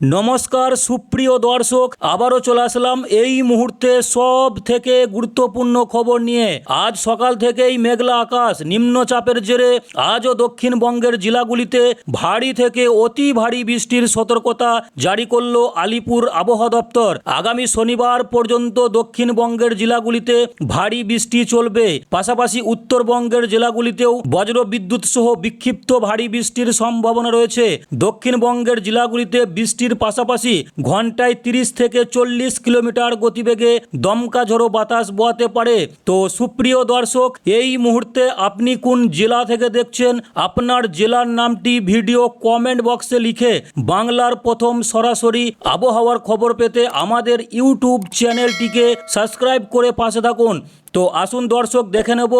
নমস্কার, সুপ্রিয় দর্শক, আবারও চলে আসলাম এই মুহূর্তে সব থেকে গুরুত্বপূর্ণ খবর নিয়ে। আজ সকাল থেকেই মেঘলা আকাশ, নিম্নচাপের জেরে আজও দক্ষিণবঙ্গের জেলাগুলিতে ভারী থেকে অতি ভারী বৃষ্টির সতর্কতা জারি করল আলিপুর আবহাওয়া দপ্তর। আগামী শনিবার পর্যন্ত দক্ষিণবঙ্গের জেলাগুলিতে ভারী বৃষ্টি চলবে। পাশাপাশি উত্তরবঙ্গের জেলাগুলিতেও বজ্র বিদ্যুৎ সহ বিক্ষিপ্ত ভারী বৃষ্টির সম্ভাবনা রয়েছে। দক্ষিণবঙ্গের জেলাগুলিতে বৃষ্টির পাশাপাশি ঘন্টায় তিরিশ থেকে চল্লিশ কিলোমিটার গতিবেগে দমকা ঝোড়ো বাতাস বওয়াতে পারে। তো সুপ্রিয় দর্শক, এই মুহূর্তে আপনি কোন জেলা থেকে দেখছেন? আপনার জেলার নামটি ভিডিও কমেন্ট বক্সে লিখে বাংলার প্রথম সরাসরি আবহাওয়ার খবর পেতে আমাদের ইউটিউব চ্যানেলটিকে সাবস্ক্রাইব করে পাশে থাকুন। তো আসুন দর্শক দেখে নেব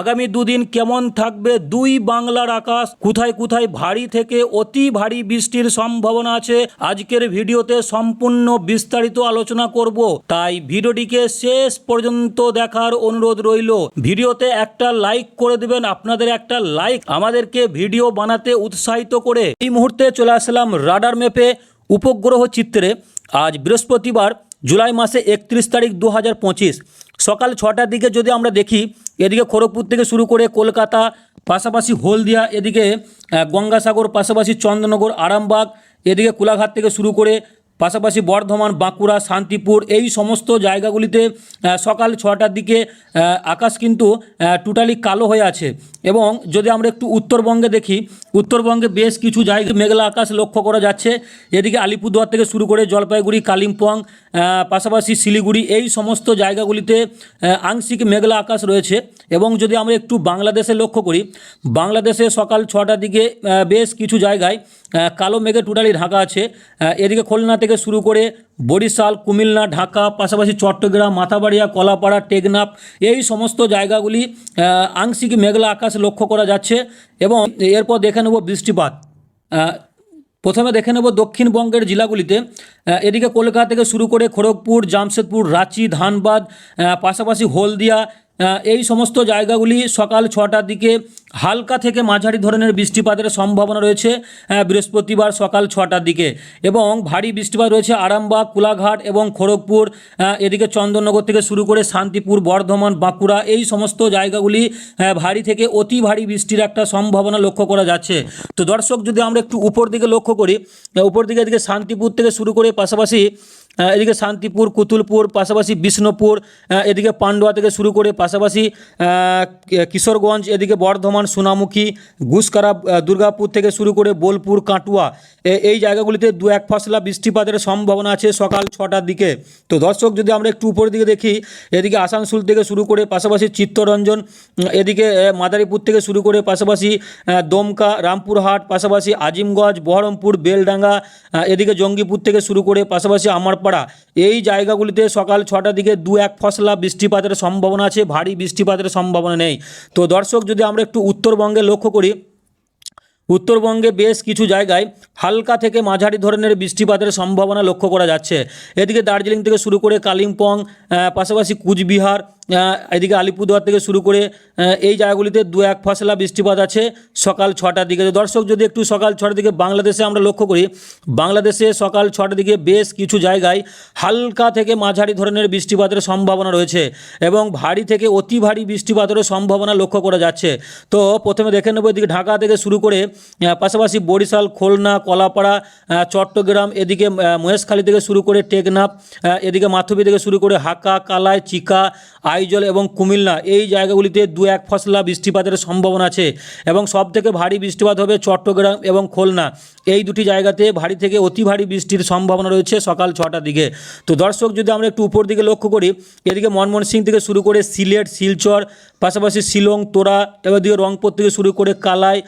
আগামী দুদিন কেমন থাকবে দুই বাংলার আকাশ। কোথায় কোথায় ভারী থেকে অতি ভারী বৃষ্টির সম্ভাবনা আছে, আজকের ভিডিওতে সম্পূর্ণ বিস্তারিত আলোচনা করব। তাই ভিডিওটিকে শেষ পর্যন্ত দেখার অনুরোধ রইল। ভিডিওতে একটা লাইক করে দেবেন, আপনাদের একটা লাইক আমাদেরকে ভিডিও বানাতে উৎসাহিত করে। এই মুহূর্তে চলে আসলাম রাডার ম্যাপে উপগ্রহ চিত্রে। আজ বৃহস্পতিবার জুলাই মাসে একত্রিশ তারিখ দু হাজার পঁচিশ। সকাল ছটার দিকে যদি আমরা দেখি, এদিকে খড়গপুর থেকে শুরু করে কলকাতা, পাশাপাশি হলদিয়া, এদিকে গঙ্গাসাগর, পাশাপাশি চন্দ্রনগর, আরামবাগ, এদিকে কোলাঘাট থেকে শুরু করে পাশাপাশি বর্ধমান, বাঁকুড়া, শান্তিপুর এই সমস্ত জায়গাগুলিতে সকাল ছটার দিকে আকাশ কিন্তু টোটালি কালো হয়ে আছে। এবং যদি আমরা একটু উত্তরবঙ্গে দেখি, উত্তরবঙ্গে বেশ কিছু জায়গায় মেঘলা আকাশ লক্ষ্য করা যাচ্ছে। এদিকে আলিপুরদুয়ার থেকে শুরু করে জলপাইগুড়ি, কালিম্পং পাশাপাশি শিলিগুড়ি এই সমস্ত জায়গাগুলিতে আংশিক মেঘলা আকাশ রয়েছে। এবং যদি আমরা একটু বাংলাদেশে লক্ষ্য করি, বাংলাদেশে সকাল ছটার দিকে বেশ কিছু জায়গায় কালো মেঘে টোটালি ঢাকা আছে। এদিকে খুলনা থেকে শুরু করে বরিশাল, কুমিল্লা, ঢাকা, পাশাপাশি চট্টগ্রাম, মাথাবাড়িয়া, কলাপাড়া, টেকনাফ এই সমস্ত জায়গাগুলি আংশিক মেঘলা আকাশ লক্ষ্য করা যাচ্ছে এবং এরপর দেখে নেব বৃষ্টিপাত। প্রথমে দেখে নেব দক্ষিণবঙ্গের জেলাগুলিতে। এদিকে কলকাতা থেকে শুরু করে খড়গপুর, জামশেদপুর, রাঁচি, ধানবাদ পাশাপাশি হলদিয়া এই সমস্ত জায়গাগুলি সকাল ছটার দিকে হালকা থেকে মাঝারি ধরনের বৃষ্টিপাতের সম্ভাবনা রয়েছে বৃহস্পতিবার সকাল ছটার দিকে। এবং ভারী বৃষ্টিপাত রয়েছে আরামবাগ, কোলাঘাট এবং খড়গপুর এদিকে চন্দননগর থেকে শুরু করে শান্তিপুর, বর্ধমান, বাঁকুড়া, এই সমস্ত জায়গাগুলি ভারী থেকে অতি ভারী বৃষ্টির একটা সম্ভাবনা লক্ষ্য করা যাচ্ছে। তো দর্শক, যদি আমরা একটু উপর দিকে লক্ষ্য করি উপর দিকে এদিকে শান্তিপুর থেকে শুরু করে পাশাপাশি এদিকে শান্তিপুর, কুতুলপুর, পাশাপাশি বিষ্ণুপুর এদিকে পান্ডুয়া থেকে শুরু করে পাশাপাশি কিশোরগঞ্জ, এদিকে বর্ধমান, সোনামুখী, গুসকারা দুর্গাপুর থেকে শুরু করে বোলপুর, কাটুয়া এই জায়গাগুলিতে দু এক ফসলা বৃষ্টিপাতের সম্ভাবনা আছে সকাল ছটার দিকে। তো দর্শক, যদি আমরা একটু উপরের দিকে দেখি, এদিকে আসানসোল থেকে শুরু করে পাশাপাশি চিত্তরঞ্জন, এদিকে মাদারীপুর থেকে শুরু করে পাশাপাশি দমকা, রামপুরহাট, পাশাপাশি আজিমগঞ্জ, বহরমপুর, বেলডাঙ্গা এদিকে জঙ্গিপুর থেকে শুরু করে পাশাপাশি আমারপাড়া এই জায়গাগুলিতে সকাল ছটার দিকে দু এক ফসলা বৃষ্টিপাতের সম্ভাবনা আছে, ভারী বৃষ্টিপাতের সম্ভাবনা নেই। তো দর্শক, যদি আমরা একটু উত্তরবঙ্গে লক্ষ্য করি, উত্তরবঙ্গে বেশ কিছু জায়গায় হালকা থেকে মাঝারি ধরনের বৃষ্টিপাতের সম্ভাবনা লক্ষ্য করা যাচ্ছে। এদিকে দার্জিলিং থেকে শুরু করে কালিম্পং পাশাপাশি কুচবিহার এদিকে আলিপুরদুয়ার থেকে শুরু করে এই জায়গাগুলিতে দু এক ফসলা বৃষ্টিপাত আছে সকাল ছটার দিকে। দর্শক, যদি একটু সকাল ছটার দিকে বাংলাদেশে আমরা লক্ষ্য করি, বাংলাদেশে সকাল ছটার দিকে বেশ কিছু জায়গায় হালকা থেকে মাঝারি ধরনের বৃষ্টিপাতের সম্ভাবনা রয়েছে এবং ভারী থেকে অতি ভারী বৃষ্টিপাতেরও সম্ভাবনা লক্ষ্য করা যাচ্ছে। তো প্রথমে দেখে নেব এদিকে ঢাকা থেকে শুরু করে পাশাপাশি বরিশাল, খুলনা, কলাপাড়া চট্টগ্রাম, এদিকে মহেশখালী থেকে শুরু করে টেকনাফ এদিকে মাথুবি থেকে শুরু করে হাকা কালাই, চিকা আইজল এবং কুমিল্লা এই জায়গাগুলিতে দু এক ফসলা বৃষ্টিপাতের সম্ভাবনা আছে এবং সব থেকে ভারী বৃষ্টিপাত হবে চট্টগ্রাম এবং খুলনা। এই দুটি জায়গাতে ভারী থেকে অতি ভারী বৃষ্টির সম্ভাবনা রয়েছে সকাল ছটার দিকে। তো দর্শক, যদি আমরা একটু উপর দিকে লক্ষ্য করি, এদিকে মনমোহন সিং থেকে শুরু করে সিলেট, শিলচর পাশাপাশি শিলং, তোরা এবার রংপুর থেকে শুরু করে কালাই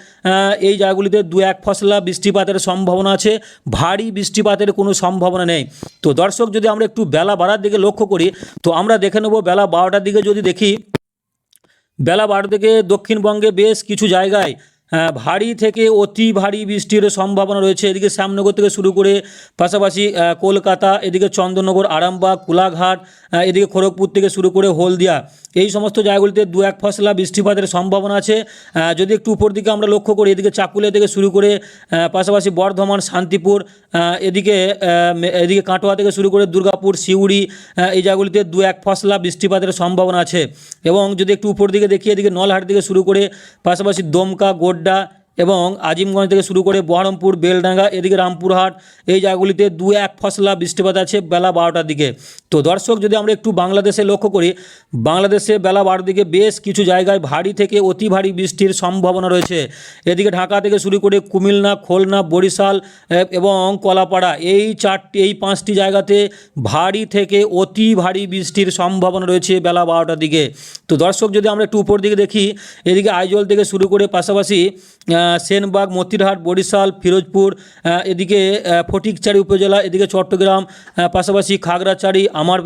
এই জায়গাগুলিতে দু এক ফসলা বৃষ্টিপাতের সম্ভাবনা আছে। ভারী বৃষ্টিপাতের কোনো সম্ভাবনা নেই। তো দর্শক, যদি আমরা একটু বেলা বাড়ার দিকে লক্ষ্য করি, তো আমরা দেখে নেব বেলা বারোটার দিকে যদি দেখি, বেলা বারো থেকে দক্ষিণবঙ্গে বেশ কিছু জায়গায় ভারী থেকে অতি ভারী বৃষ্টির সম্ভাবনা রয়েছে। এদিকে শ্যামনগর থেকে শুরু করে পাশাপাশি কলকাতা, এদিকে চন্দননগর, আরামবাগ, কোলাঘাট এদিকে খড়গপুর থেকে শুরু করে হলদিয়া। এই সমস্ত জায়গাগুলিতে দু এক ফসলা বৃষ্টিপাতের সম্ভাবনা আছে। যদি একটু উপর দিকে আমরা লক্ষ্য করি, এদিকে চাকুলিয়া থেকে শুরু করে পাশাপাশি বর্ধমান, শান্তিপুর এদিকে এদিকে কাটোয়া থেকে শুরু করে দুর্গাপুর, সিউড়ি এই জায়গাগুলিতে দু এক ফসলা বৃষ্টিপাতের সম্ভাবনা আছে। এবং যদি একটু উপর দিকে দেখি, এদিকে নলহাট থেকে শুরু করে পাশাপাশি দমকা ದೊಡ್ಡ এবং আজিমগঞ্জ থেকে শুরু করে বহরমপুর, বেলডাঙ্গা, এদিকে রামপুরহাট, এই জায়গাগুলিতে দু এক ফসলা বৃষ্টিপাত আছে বেলা বারোটার দিকে। তো দর্শক, যদি আমরা একটু বাংলাদেশে লক্ষ্য করি, বাংলাদেশে বেলা বারোটার দিকে বেশ কিছু জায়গায় ভারী থেকে অতি ভারী বৃষ্টির সম্ভাবনা রয়েছে। এদিকে ঢাকা থেকে শুরু করে কুমিল্লা, খুলনা, বরিশাল এবং কলাপাড়া, এই চারটি, এই পাঁচটি জায়গাতে ভারী থেকে অতি ভারী বৃষ্টির সম্ভাবনা রয়েছে বেলা বারোটার দিকে। তো দর্শক, যদি আমরা একটু উপর দিকে দেখি, এদিকে আইজল থেকে শুরু করে পাশাপাশি সেনবাগ, মতিরহাট, বরিশাল, ফিরোজপুর এদিকে ফটিকচারি উপজেলা, এদিকে চট্টগ্রাম পাশাপাশি খাগড়াছড়ি, আমার,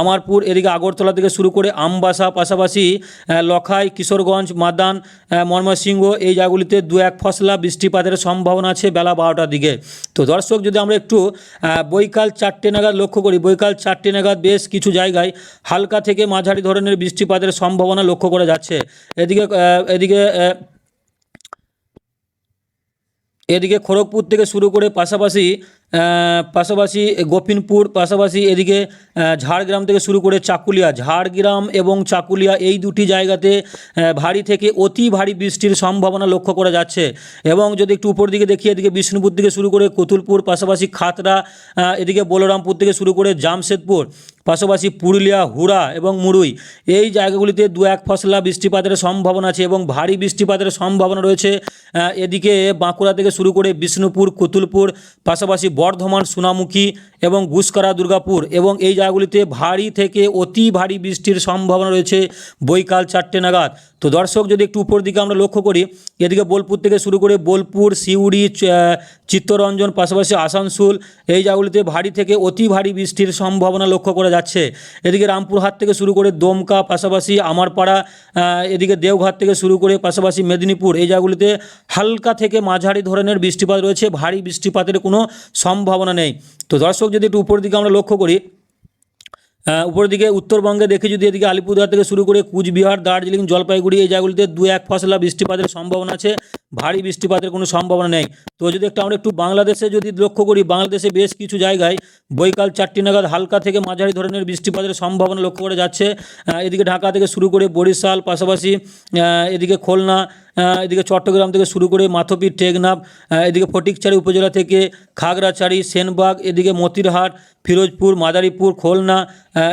আমারপুর, এদিকে আগরতলা থেকে শুরু করে আমবাসা, পাশাপাশি লখাই, কিশোরগঞ্জ, মাদান ময়মনসিংহ, এই জায়গাগুলিতে দু এক ফসলা বৃষ্টিপাতের সম্ভাবনা আছে বেলা বারোটার দিকে। তো দর্শক, যদি আমরা একটু বৈকাল চারটে নাগাদ লক্ষ্য করি, বৈকাল চারটে নাগাদ বেশ কিছু জায়গায় হালকা থেকে মাঝারি ধরনের বৃষ্টিপাতের সম্ভাবনা লক্ষ্য করা যাচ্ছে। এদিকে এদিকে এদিকে খড়গপুর থেকে শুরু করে পাশাপাশি পাশাপাশি গোপিনপুর, পাশাপাশি এদিকে ঝাড়গ্রাম থেকে শুরু করে চাকুলিয়া, ঝাড়গ্রাম এবং চাকুলিয়া এই দুটি জায়গাতে ভারী থেকে অতি ভারী বৃষ্টির সম্ভাবনা লক্ষ্য করা যাচ্ছে। এবং যদি একটু উপর দিকে দেখি, এদিকে বিষ্ণুপুর থেকে শুরু করে কতুলপুর, পাশাপাশি খাতড়া এদিকে বলরামপুর থেকে শুরু করে জামশেদপুর পাশাপাশি পুরুলিয়া, হুড়া এবং মুরুই। এই জায়গাগুলিতে দু এক ফসলা বৃষ্টিপাতের সম্ভাবনা আছে এবং ভারী বৃষ্টিপাতের সম্ভাবনা রয়েছে। এদিকে বাঁকুড়া থেকে শুরু করে বিষ্ণুপুর, কুতুলপুর, পাশাপাশি বর্ধমান, সোনামুখী এবং গুসকরা, দুর্গাপুর এবং এই জায়গাগুলিতে ভারী থেকে অতি ভারী বৃষ্টির সম্ভাবনা রয়েছে বৈকাল চারটে নাগাদ। তো দর্শক, যদি একটু উপর দিকে আমরা লক্ষ্য করি, এদিকে বোলপুর থেকে শুরু করে বোলপুর, সিউড়ি চিত্তরঞ্জন, পাশাপাশি আসানসোল, এই জায়গাগুলিতে ভারী থেকে অতি ভারী বৃষ্টির সম্ভাবনা লক্ষ্য করা যাচ্ছে। এদিকে রামপুরহাট থেকে শুরু করে দমকা, পাশাপাশি আমারপাড়া এদিকে দেওঘাট থেকে শুরু করে পাশাপাশি মেদিনীপুর, এই জায়গাগুলিতে হালকা থেকে মাঝারি ধরনের বৃষ্টিপাত রয়েছে। ভারী বৃষ্টিপাতের কোনো সম্ভাবনা নেই। তো দর্শক, যদি একটু উপর দিকে আমরা লক্ষ্য করি উপরের দিকে উত্তরবঙ্গে দেখি যদি এদিকে আলিপুরদুয়ার থেকে শুরু করে কুচবিহার, দার্জিলিং, জলপাইগুড়ি এই জায়গাগুলিতে দু এক ফসলা বৃষ্টিপাতের সম্ভাবনা আছে। ভারী বৃষ্টিপাতের কোনো সম্ভাবনা নেই। তো যদি একটু আমরা একটু বাংলাদেশে যদি লক্ষ্য করি, বাংলাদেশে বেশ কিছু জায়গায় বৈকাল চারটি নাগাদ হালকা থেকে মাঝারি ধরনের বৃষ্টিপাতের সম্ভাবনা লক্ষ্য করা যাচ্ছে। এদিকে ঢাকা থেকে শুরু করে বরিশাল, পাশাপাশি এদিকে খুলনা এদিকে চট্টগ্রাম থেকে শুরু করে মাথপি টেকনাফ এদিকে ফটিকচারি উপজেলা থেকে খাগড়াছড়ি, সেনবাগ, এদিকে মতিরহাট, ফিরোজপুর, মাদারীপুর, খুলনা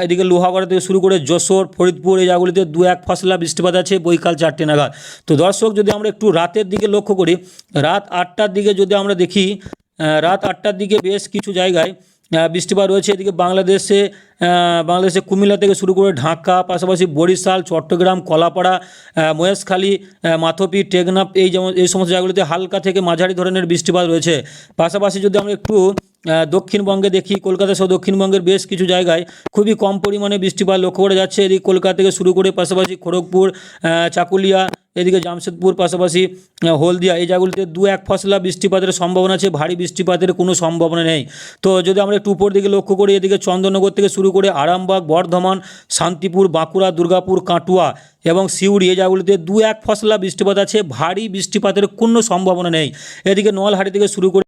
এদিকে লোহাগড়া থেকে শুরু করে যশোর, ফরিদপুর, এই জায়গাগুলিতে দু এক ফসলা বৃষ্টিপাত আছে, বৈকাল চারটে নাগাদ। তো দর্শক, যদি আমরা একটু রাতের দিকে লক্ষ্য করি, রাত আটটার দিকে যদি আমরা দেখি রাত আটটার দিকে বেশ কিছু জায়গায় বৃষ্টিপাত রয়েছে। এদিকে বাংলাদেশে বাংলাদেশে কুমিল্লা থেকে শুরু করে ঢাকা, পাশাপাশি বরিশাল, চট্টগ্রাম, কলাপাড়া মহেশখালী মাথপি, টেকনাফ এই যেমন এই সমস্ত জায়গাগুলিতে হালকা থেকে মাঝারি ধরনের বৃষ্টিপাত রয়েছে। পাশাপাশি যদি আমরা একটু দক্ষিণবঙ্গে দেখি, কলকাতা সহ দক্ষিণবঙ্গের বেশ কিছু জায়গায় খুবই কম পরিমাণে বৃষ্টিপাত লক্ষ্য করা যাচ্ছে। এদিকে কলকাতা থেকে শুরু করে পাশাপাশি খড়গপুর চাকুলিয়া, এদিকে জামশেদপুর, পাশাপাশি হলদিয়া, এই জায়গাগুলিতে দু এক ফসলা বৃষ্টিপাতের সম্ভাবনা আছে, ভারী বৃষ্টিপাতের কোনো সম্ভাবনা নেই। তো যদি আমরা একটু উপর দিকে লক্ষ্য করি, এদিকে চন্দননগর থেকে শুরু করে আরামবাগ, বর্ধমান, শান্তিপুর, বাঁকুড়া, দুর্গাপুর, কাটুয়া এবং সিউড়ি, এই জায়গাগুলিতে দু এক ফসলা বৃষ্টিপাত আছে, ভারী বৃষ্টিপাতের কোনো সম্ভাবনা নেই। এদিকে নলহাটি থেকে শুরু করে